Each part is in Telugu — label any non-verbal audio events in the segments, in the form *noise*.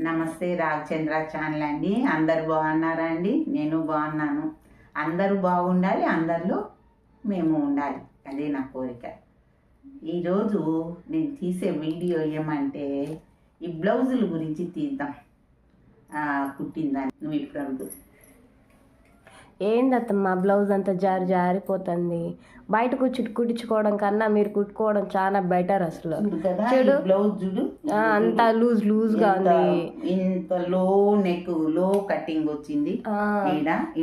నమస్తే రాఘచంద్ర ఛానల్ అండి. అందరు బాగున్నారా అండి? నేను బాగున్నాను. అందరూ బాగుండాలి అందరిలో మేము ఉండాలి. అదే నా కోరిక. ఈరోజు నేను తీసే వీడియో ఏమంటే ఈ బ్లౌజుల గురించి తీద్దాం. ఆ, కుట్టిందని. నువ్వు ఇప్పుడు ఏందత్తమ్మా బ్లౌజ్ అంతా జారి జారిపోతుంది. బయట కూర్చు కుట్టించుకోవడం కన్నా మీరు కుట్టుకోవడం చాలా బెటర్ అసలు. చూడు. బ్లౌజ్ చూడు. అంతా లూజ్ లూజ్గా ఉంది. ఇంత లో నెక్లో కటింగ్ వచ్చింది.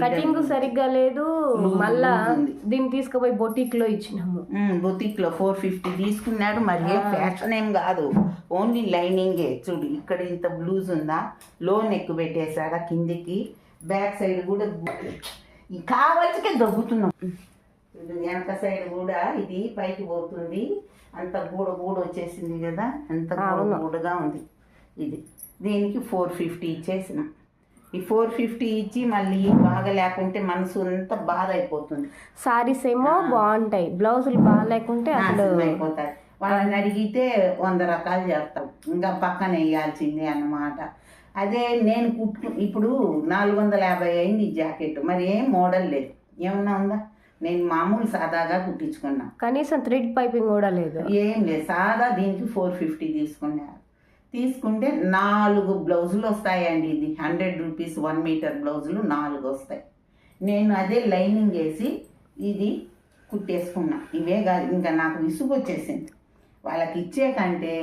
కటింగ్ సరిగ్గా లేదు. మళ్ళా. దీన్ని తీసుకుపోయి బొటిక్లో ఇచ్చినాము. బొతిక్లో ఫోర్ ఫిఫ్టీ తీసుకున్నాడు. మరి ఏ ఫ్యాషన్ ఏం కాదు. ఓన్లీ లైనింగే చూడు ఇక్కడ ఇంత బ్లూజ్ ఉందా? లో నెక్ పెట్టేశాడా కిందికి. బ్యాక్ సైడ్ కూడా కావాల్సికే దగ్గుతున్నాం చూడు వెనక సైడ్ కూడా ఇది పైకి పోతుంది. అంత గూడ గూడ వచ్చేసింది కదా అంత గూడ అవును. గూడగా ఉంది ఇది. దీనికి ఫోర్ ఫిఫ్టీ ఇచ్చేసినాం. ఈ ఫోర్ ఫిఫ్టీ ఇచ్చి మళ్ళీ బాగా లేకుంటే మనసు అంతా బాధ అయిపోతుంది. సారీస్ ఏమో బాగుంటాయి. బ్లౌజులు బాగాలేకుంటే అసలు నాశనం అయిపోతాయి. వాళ్ళని అడిగితే వంద రకాలు చెప్తాం ఇంకా పక్కన వేయాల్సిందే అన్నమాట. అదే నేను కుట్టు ఇప్పుడు నాలుగు వందల యాభై అయింది ఈ జాకెట్ మరి ఏం మోడల్ లేదు. ఏమన్నా ఉందా? నేను మామూలు సాదాగా కుట్టించుకున్నా. కనీసం థ్రెడ్ పైపింగ్ కూడా లేదు. ఏం లేదు. సాదా దీనికి ఫోర్ ఫిఫ్టీ తీసుకున్నారు తీసుకుంటే నాలుగు బ్లౌజులు వస్తాయండి ఇది. హండ్రెడ్ రూపీస్ వన్ మీటర్ బ్లౌజులు నాలుగు వస్తాయి. నేను అదే లైనింగ్ వేసి ఇది కుట్టేసుకున్నా. ఇవే కాదు ఇంకా నాకు విసుగు వచ్చేసింది వాళ్ళకి ఇచ్చే కంటే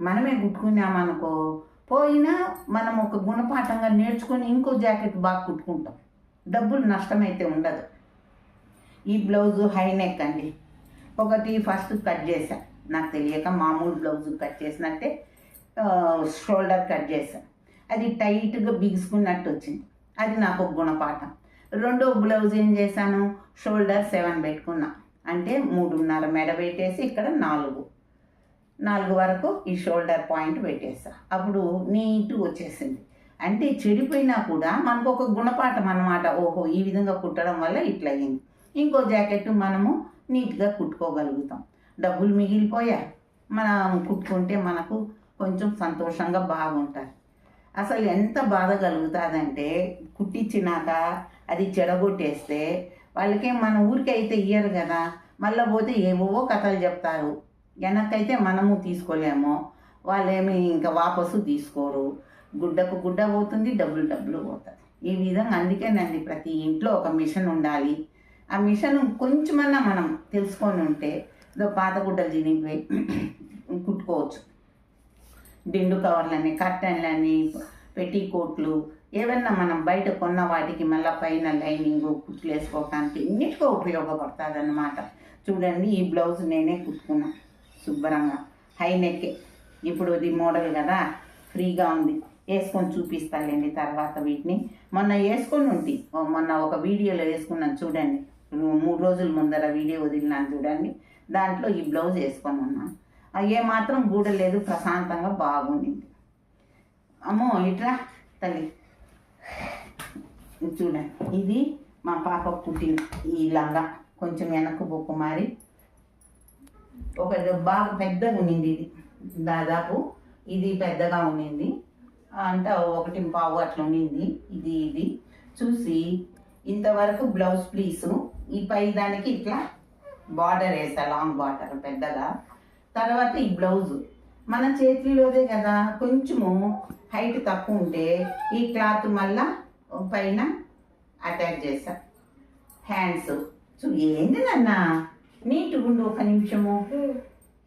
మనమే కుట్టుకున్నామనుకో పోయినా మనం ఒక గుణపాఠంగా నేర్చుకొని ఇంకో జాకెట్ బాగా కుట్టుకుంటాం. డబ్బులు నష్టమైతే ఉండదు. ఈ బ్లౌజ్ హై నెక్ అండి. ఒకటి ఫస్ట్ కట్ చేశా. నాకు తెలియక మామూలు బ్లౌజ్ కట్ చేసినట్టే షోల్డర్ కట్ చేశా. అది టైట్గా బిగుసుకున్నట్టు వచ్చింది. అది నాకు ఒక గుణపాఠం. రెండో బ్లౌజ్ ఏం చేశాను? షోల్డర్ సెవెన్ పెట్టుకున్నా. అంటే మూడున్నర మెడ పెట్టేసి ఇక్కడ నాలుగు. నాలుగు వరకు ఈ షోల్డర్ పాయింట్ పెట్టేస్తా. అప్పుడు నీట్గా వచ్చేసింది. అంటే చెడిపోయినా కూడా మనకు ఒక గుణపాఠం అనమాట ఓహో ఈ విధంగా కుట్టడం వల్ల ఇట్లా అయింది. ఇంకో జాకెట్ మనము నీట్గా కుట్టుకోగలుగుతాం. డబ్బులు మిగిలిపోయా? మనం కుట్టుకుంటే మనకు కొంచెం సంతోషంగా బాగుంటుంది అసలు ఎంత బాధ కలుగుతుందంటే కుట్టించినాక అది చెడగొట్టేస్తే వాళ్ళకే మన ఊరికి అయితే ఇయ్యరు కదా. మళ్ళీ పోతే ఏవో కథలు చెప్తారు. వెనక్కైతే మనము తీసుకోలేము. వాళ్ళేమి ఇంకా వాపసు తీసుకోరు. గుడ్డకు గుడ్డ పోతుంది డబ్బులు డబ్బులు పోతుంది ఈ విధంగా అందుకేనండి ప్రతి ఇంట్లో ఒక మిషన్ ఉండాలి. ఆ మిషన్ కొంచెమన్నా మనం తెలుసుకొని ఉంటే ఇదో పాత గుడ్డలు తినిపోయి కుట్టుకోవచ్చు. దిండు కవర్లని కర్టన్లని పెట్టికోట్లు ఏవన్నా మనం బయట కొన్న వాటికి మళ్ళీ పైన లైనింగ్ కుట్లు వేసుకోవటానికి ఇన్నిటికో ఉపయోగపడుతుంది అన్నమాట చూడండి ఈ బ్లౌజ్ నేనే కుట్టుకున్నాను శుభ్రంగా. హై నెక్ ఇప్పుడు ఇది మోడల్ కదా ఫ్రీగా ఉంది. వేసుకొని చూపిస్తానండి తర్వాత వీటిని. మొన్న వేసుకొని ఉంటే. మొన్న ఒక వీడియోలో వేసుకున్నాను చూడండి. మూడు రోజుల ముందర వీడియో వదిలినాను చూడండి. దాంట్లో ఈ బ్లౌజ్ వేసుకొని ఉన్నాను. ఆ ఏ మాత్రం గూడలేదు ప్రశాంతంగా బాగుండింది. అమ్మో ఇట్లా తల్లి. చూడండి ఇది మా పాప పుట్టిన ఈ లంగా. కొంచెం వెనక్కు బొక్కు మారి ఒక బాగా పెద్దగా ఉండింది ఇది. దాదాపు ఇది పెద్దగా ఉండింది అంటే ఒకటి పావు అట్లా ఉండింది ఇది ఇది. చూసి ఇంతవరకు బ్లౌజ్ ప్లీసు ఈ పై దానికి ఇట్లా బార్డర్ వేసా లాంగ్ బార్డర్ పెద్దగా. తర్వాత ఈ బ్లౌజ్. మన చేతిలోదే కదా కొంచెము హైట్ తక్కువ ఉంటే ఈ క్లాత్ మళ్ళా పైన అటాచ్ చేసా. హ్యాండ్స్ చూ ఏంది నన్నా? నీట్గా ఉండు ఒక నిమిషము.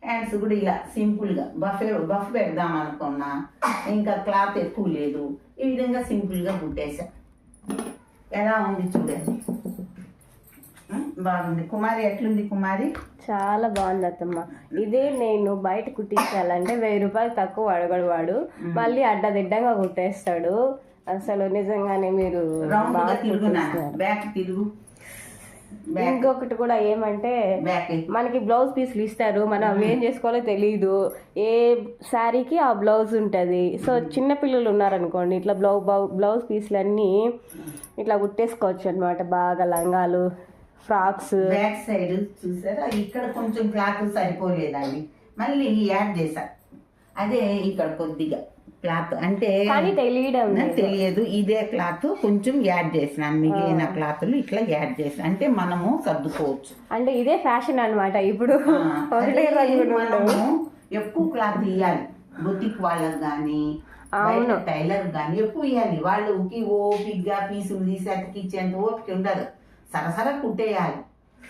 హ్యాండ్స్ కూడా ఇలా సింపుల్గా బఫ్ బఫ్ పెడదాం అనుకున్నా. ఇంకా క్లాత్ ఎక్కువ లేదు. ఈ విధంగా సింపుల్గా కుట్టేసా ఎలా ఉంది చూడండి. బాగుంది. కుమారి ఎట్లుంది కుమారి? చాలా బాగుంది అత్తమ్మ. ఇదే నేను బయట కుట్టించాలంటే వెయ్యి రూపాయలు తక్కువ అడగడు వాడు. మళ్ళీ అడ్డదిడ్డంగా కుట్టేస్తాడు. అసలు నిజంగానే మీరు. బ్యాక్ తిరుగు. ఇంకొకటి కూడా ఏమంటే మనకి బ్లౌజ్ పీసులు ఇస్తారు మనం అవి ఏం చేసుకోవాలో తెలియదు ఏ శారీకి ఆ బ్లౌజ్ ఉంటుంది. సో చిన్న పిల్లలు ఉన్నారనుకోండి ఇట్లా బ్లౌ బ్లౌజ్ పీసులు అన్నీ ఇట్లా కుట్టేసుకోవచ్చు అనమాట బాగా లంగాలు ఫ్రాక్స్. బ్యాక్ సైడ్ చూసారా? ఇక్కడ కొంచెం క్లాత్ సరిపోలేదండి. మళ్ళీ యాడ్ చేశా. అదే ఇక్కడ కొద్దిగా. క్లాత్ అంటే కానీ తెలియడం. తెలియదు. ఇదే క్లాత్ కొంచెం యాడ్ చేసినాను మిగిలిన క్లాత్లు ఇట్లా యాడ్ చేసిన. అంటే మనము సర్దుకోవచ్చు. అంటే ఇదే ఫ్యాషన్ అన్నమాట ఇప్పుడు. మనము ఎక్కువ క్లాత్ ఇవ్వాలి బొటిక్ వాళ్ళకి కానీ. టైలర్ కానీ ఎక్కువ ఇవ్వాలి వాళ్ళకి ఓపిక్గా పీసులు తీసి అతికిచ్చేంత ఓపిక ఉండదు. సరసర కుట్టేయాలి.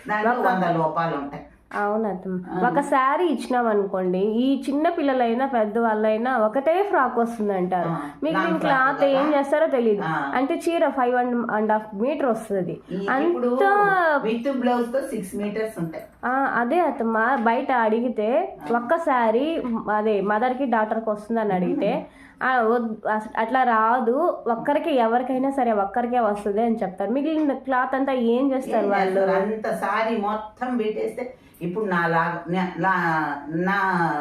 దాంట్లో వంద లోపాలు ఉంటాయి అవునత్తమ్మ. ఒక శారీ ఇచ్చినాం అనుకోండి ఈ చిన్న పిల్లలైనా పెద్దవాళ్ళైనా ఒకటే ఫ్రాక్ వస్తుంది అంటారు మీకు క్లాత్? ఏం చేస్తారో తెలియదు. అంటే చీర five and and half meter వస్తుంది. అంత విత్ బ్లౌజ్తో సిక్స్ మీటర్స్ ఉంటాయి. అదే అత్తమ్మ. బయట అడిగితే ఒక్కసారి అదే మదర్కి డాక్టర్కి వస్తుందని అడిగితే ఆ, వద్- అస- అట్లా రాదు. ఒక్కరికి ఎవరికైనా సరే ఒక్కరికే వస్తుంది అని చెప్తారు. మిగిలిన క్లాత్ అంతా ఏం చేస్తారు వాళ్ళు? అంత సారీ మొత్తం పెట్టేస్తే ఇప్పుడు నా లా- నా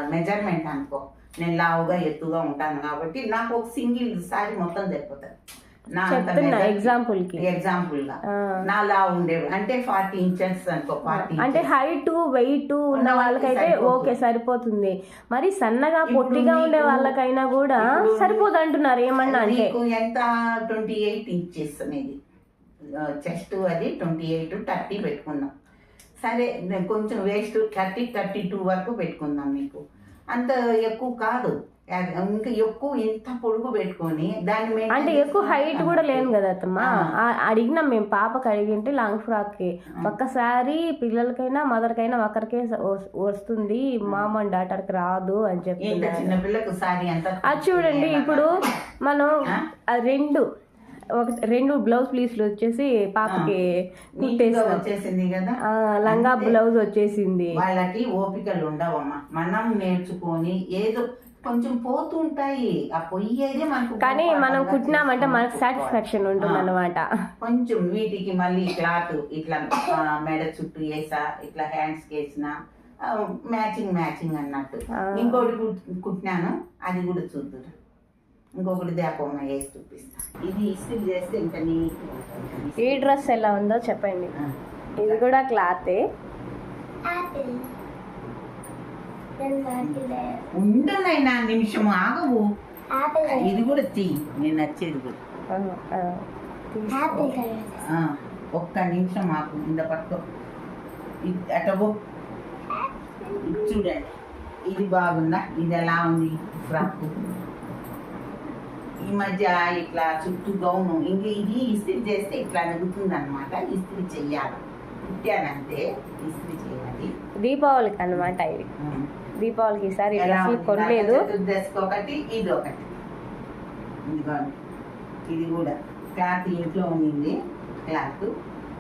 మెజర్మెంట్ అనుకో నేను లావుగా ఎత్తుగా ఉంటాను కాబట్టి నాకు ఒక సింగిల్ సారీ మొత్తం సరిపోతుంది. నా ఎగ్జాంపుల్కి. ఎగ్జాంపుల్గా. నా లా ఉండేవి అంటే ఫార్టీ ఇంచెస్ అనుకో ఫార్టీ అంటే హైట్ వెయిట్ ఉన్న వాళ్ళకైతే ఓకే సరిపోతుంది. మరి సన్నగా పొట్టిగా ఉండే వాళ్ళకైనా కూడా సరిపోదు అంటున్నారు ఏమన్నా అంటే? ఎంత? ట్వంటీ ఎయిట్ ఇంచెస్ అనేది చెస్ట్ అది ట్వంటీ ఎయిట్ థర్టీ పెట్టుకుందాం సరే నేను కొంచెం వేస్ట్ థర్టీ థర్టీ టూ వరకు పెట్టుకుందాం మీకు. అంత ఎక్కువ కాదు. ఇంకా ఎక్కువ ఇంత పొడుగు పెట్టుకొని దాన్ని అంటే ఎక్కువ హైట్ కూడా లేను కదా అత్తమ్మ. ఆ- అడిగినాం మేము పాపకి అడిగింటే లాంగ్ ఫ్రాక్కి. ఒక్కసారి పిల్లలకైనా మదర్ కైనా ఒకరికే వస్- వస్తుంది మామ అండ్ డాటర్కి రాదు అని అంత అది చూడండి ఇప్పుడు మనం రెండు ఒక రెండు బ్లౌజ్ పీస్లు వచ్చేసి పాపకి వచ్చేసింది కదా? లంగా బ్లౌజ్ వచ్చేసింది. వాళ్ళకి ఓపికలు ఉండవమ్మా. మనం నేర్చుకొని ఏదో కొంచెం పోతూ ఉంటాయి ఆ పొయ్యేదే మనకు కానీ మనం కుట్టినామంటే మనకు. సాటిస్ఫాక్షన్ ఉంటుంది అనమాట కొంచెం వీటికి మళ్ళీ క్లాత్ ఇట్లా మెడ చుట్టూ వేసా ఇట్లా హ్యాండ్స్ వేసిన మ్యాచింగ్ మ్యాచింగ్ అన్నట్టు. ఇంకోటి కుట్- కుట్టినాను అది కూడా చూద్దురు. ఇంకొకటి దేపమ్మ వేసి ఇది ఇస్త్రీ చేస్తే ఇంకా నీట్ ఈ డ్రెస్ ఎలా ఉందో చెప్పండి. ఇది కూడా క్లాతే. ఉండనైనా నిమిషం ఆగవు. ఇది కూడా తీ. నేను నచ్చేది కూడా. ఒక్క నిమిషం మాకు ఇంత పట్టుకో. ఇది అటబో ఇది చూడండి. ఇది బాగుందా? ఇది ఎలా ఉంది? ఫ్రాక్. ఈ మధ్య ఇట్లా చుట్టూ గౌను. ఇంక ఇది ఇస్త్రీ చేస్తే ఇట్లా నడుతుంది అనమాట ఇస్త్రీ చెయ్యాలి. కుట్టానంటే ఇస్త్రీ చేయాలి. దీపావళికి అనమాట ఇది. దీపావళికి ఈసారి? కొనలేదు. ఒకటి ఇది ఒకటి. ఇది కూడా క్లాత్ ఇంట్లో ఉండింది. క్లాత్.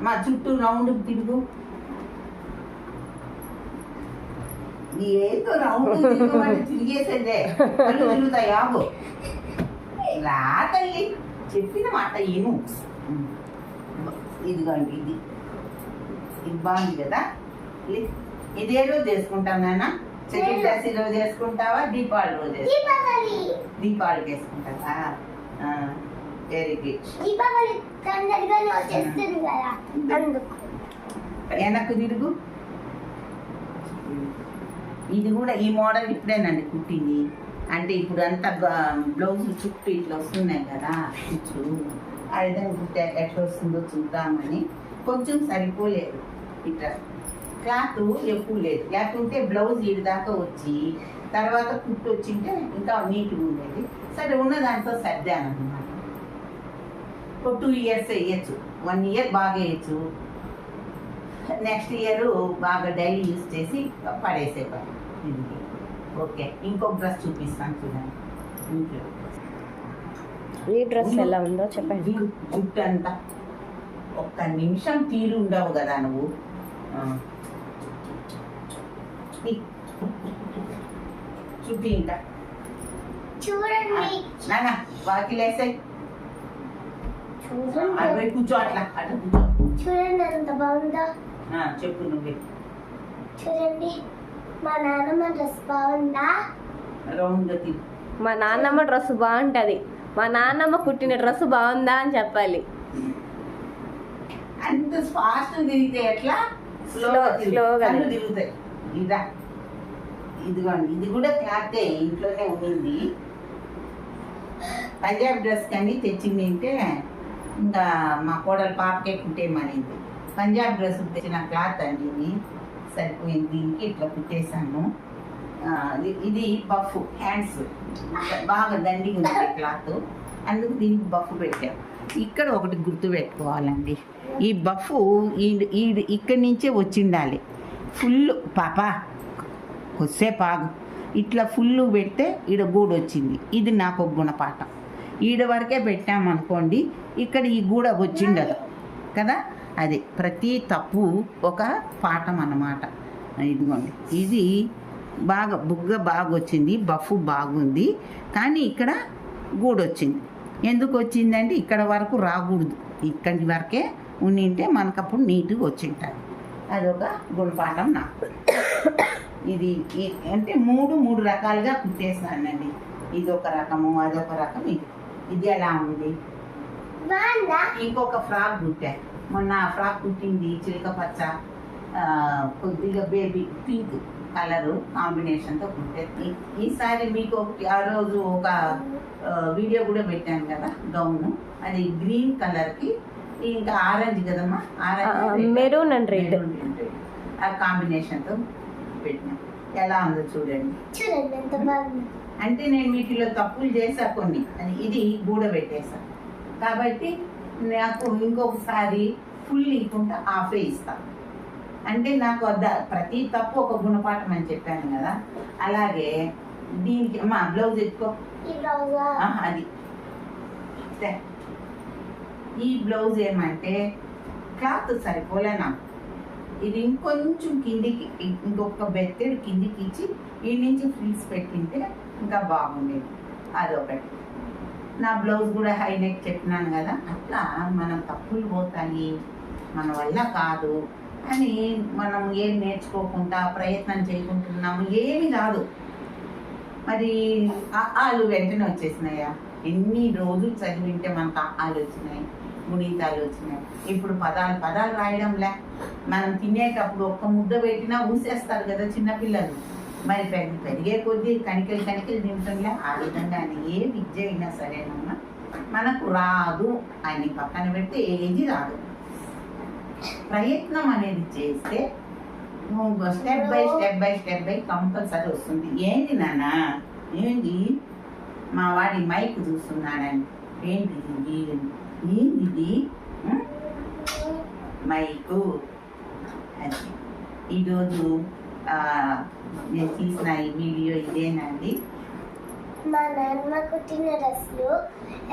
మా చుట్టూ రౌండ్ తిరుగు. ఏదో రౌండ్ *laughs* తిరిగేసేదే. తిరుగుతాయి? ఆగు. రా తల్లి. చెప్పిన మాట ఏను ఇదిగోండి ఇది. ఇది బాగుంది కదా. ఇది- రోజు చేసుకుంటాం నాన్న? చతుర్దశి రోజు చేసుకుంటావా? దీపావళి రోజు చేసుకుంటావా? దీపావళి. వేసుకుంటావా వెరీ గుడ్ వెనక్కు తిరుగు. ఇది కూడా ఈ మోడల్ ఇప్పుడేనండి కుట్టింది. అంటే ఇప్పుడు అంతా బ్లౌజ్ చుట్టూ ఇట్లా వస్తున్నాయి కదా. చుట్టూ. ఆ విధంగా కుట్టే ఎట్లా వస్తుందో చూద్దామని కొంచెం సరిపోలేదు ఇట్లా క్లాత్ ఎక్కువ లేదు. లేకుంటే బ్లౌజ్ ఈడి దాకా వచ్చి తర్వాత కుట్టు వచ్చింటే ఇంకా నీట్గా ఉండేది. సరే ఉన్న దాంతో సర్దాను అనమాట ఒక టూ ఇయర్స్ వేయచ్చు. వన్ ఇయర్ బాగా వేయచ్చు. నెక్స్ట్ ఇయర్ బాగా డైలీ యూస్ చేసి పడేసే పని ఇది ఓకే. ఇంకొక డ్రెస్ చూపిస్తాను చూడండి. ఇంట్లో. ఈ డ్రెస్ ఎలా ఉందో చెప్పండి. జుట్టు అంతా ఒక్క నిమిషం తీరు ఉండవు కదా నువ్వు. చుట్టి ఇంకా. చూడండి. నాన్న వాకిలేసాయి చూడండి. అరవై కూర్చో అట్లా అట్లా కూర్చో. చూడండి ఎంత బాగుందో. ఆ, చెప్పు నువ్వే. చూడండి. మా నాన్నమ్మ డ్రెస్ బాగుందా? మా నాన్నమ్మ డ్రెస్ బాగుంటది. మా నాన్నమ్మ కుట్టిన డ్రెస్ బాగుందా అని చెప్పాలి. అంత ఫాస్ట్ తిరిగితే ఎట్లా? Slow- slow గా కళ్ళు తిరుగుతాయి ఇదా. ఇదిగోండి ఇది కూడా క్లాతే ఇంట్లోనే ఉండింది పంజాబ్ డ్రెస్ కానీ తెచ్చింది అంటే ఇంకా మా కోడలు పాపకే కుట్టేయమనింది. పంజాబ్ డ్రెస్ తెచ్చిన క్లాత్ అండి ఇది. సరిపోయింది. దీనికి ఇట్లా కుట్టేశాను. ఇది- బఫ్ హ్యాండ్స్. బాగా దండిగా ఉంది క్లాత్. అందుకు దీనికి బఫ్ పెట్టాం. ఇక్కడ ఒకటి గుర్తు పెట్టుకోవాలండి. ఈ బఫ్ ఈ ఇక్కడి నుంచే వచ్చిండాలి. ఫుల్ పాప వస్తే పాగు ఇట్లా ఫుల్ పెడితే ఈడ గూడు వచ్చింది. ఇది నాకు ఒక గుణపాఠం. ఈడ వరకే పెట్టామనుకోండి ఇక్కడ ఈ గూడ వచ్చిండదు. కదా? అది ప్రతి తప్పు ఒక పాఠం అన్నమాట ఇదిగోండి. ఇది బాగా బుగ్గ బాగా వచ్చింది బఫ్ బాగుంది. కానీ ఇక్కడ గూడు వచ్చింది ఎందుకు వచ్చిందంటే ఇక్కడ వరకు రాకూడదు ఇక్కడి వరకే ఉండింటే మనకప్పుడు నీట్గా వచ్చింటారు అదొక గుణపాఠం నాకు ఇది అంటే మూడు మూడు రకాలుగా కుట్టేసానండి ఇది ఒక రకము అదొక రకం ఇది. ఇది ఎలా ఉంది? ఇంకొక ఫ్రాక్ కుట్టా. మొన్న ఫ్రాక్ కుట్టింది చిలక పచ్చ కొద్దిగా బేబీ పింక్ కలరు కాంబినేషన్తో కుట్టాను ఈ- ఈసారి మీకు ఒకటి ఆ రోజు ఒక వీడియో కూడా పెట్టాను కదా గౌన్. అది గ్రీన్ కలర్కి ఇంకా ఆరెంజ్ కదమ్మా? Orange maroon and red. ఆ కాంబినేషన్తో పెట్టినా. ఎలా ఉందో చూడండి. చూడండి ఎంత బాగుంది. అంటే నేను వీటిలో తప్పులు చేసా కొన్ని. అది ఇది గూడ పెట్టేసా కాబట్టి నాకు ఇంకొకసారి ఫుల్ ఇవ్వకుండా హాఫే ఇస్తాను. అంటే నాకు వద్ద ప్రతి తప్పు ఒక గుణపాఠం అని చెప్పాను కదా. అలాగే దీనికి మా బ్లౌజ్ ఎత్తుకో. అది. ఈ బ్లౌజ్ ఏమంటే క్లాత్ సరిపోలే నాకు. ఇది ఇంకొంచెం కిందికి ఇంకొక బెత్తెడు కిందికి ఇచ్చి ఈ నుంచి ఫ్రిల్స్ పెట్టింటే ఇంకా బాగుండేది. అదొకటి. నా బ్లౌజ్ కూడా హై చెప్పినాను కదా అట్లా మనం తప్పులు పోతాయి మన వల్ల కాదు అని మనం ఏం నేర్చుకోకుండా ప్రయత్నం చేయకుంటున్నాము ఏమి కాదు. మరి ఆలు వెంటనే వచ్చేసినాయా? ఎన్ని రోజులు చదివింటే మనకు ఆ ఆలు వచ్చినాయి గుణితాలు వచ్చినాయి. ఇప్పుడు పదాలు పదాలు రాయడంలే. మనం తినేటప్పుడు ఒక్క ముద్ద పెట్టినా ఊసేస్తారు కదా చిన్నపిల్లలు. మరి పెద్ద పెరిగే కొద్దీ కణికలు కణికలు తింటుండే ఆ విధంగా ఏ విద్య అయినా సరేనమ్మా మనకు రాదు అని పక్కన పెడితే ఏది రాదు. ప్రయత్నం అనేది చేస్తే step by step by step by compulsory వస్తుంది. ఏంటి నాన్న? ఏంటి మా వాడి మైక్ చూస్తున్నాడని. ఏంటిది? ఏంటిది? మైకు. అది. ఈరోజు నేను తీసిన ఈ వీడియో ఇదేనండి మా నాన్న కుట్టిన డ్రెస్సులు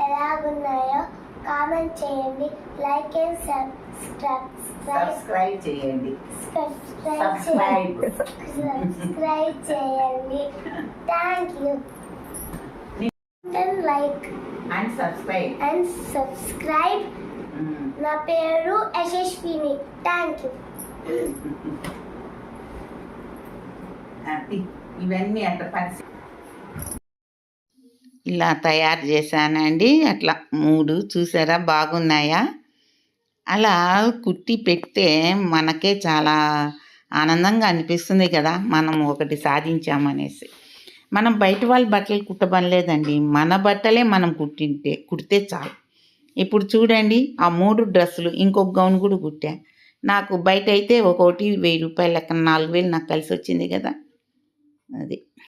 ఎలాగున్నాయో కామెంట్ చేయండి. లైక్ అండ్ సబ్స్క్రైబ్ సబ్స్క్రైబ్ చేయండి. Subscribe subscribe. సబ్స్క్రైబ్ చేయండి. Thank you. Like and subscribe. And subscribe. నా పేరు యశస్విని. Thank you. *laughs* ఇవన్నీ అట్లా పరిస్థితి ఇలా తయారు చేశానండి. అట్లా మూడు చూసారా? బాగున్నాయా? అలా కుట్టి పెడితే మనకే చాలా ఆనందంగా అనిపిస్తుంది కదా? మనం ఒకటి సాధించామనేసి. మనం బయట వాళ్ళ బట్టలు కుట్టబనలేదండి మన బట్టలే మనం కుట్టింటే కుడితే చాలు. ఇప్పుడు చూడండి ఆ మూడు డ్రెస్సులు ఇంకొక గౌన్ కూడా కుట్టా. నాకు బయట అయితే ఒకటి వెయ్యి రూపాయలు లెక్క నాలుగు వేలు నాకు కలిసి వచ్చింది కదా? అది.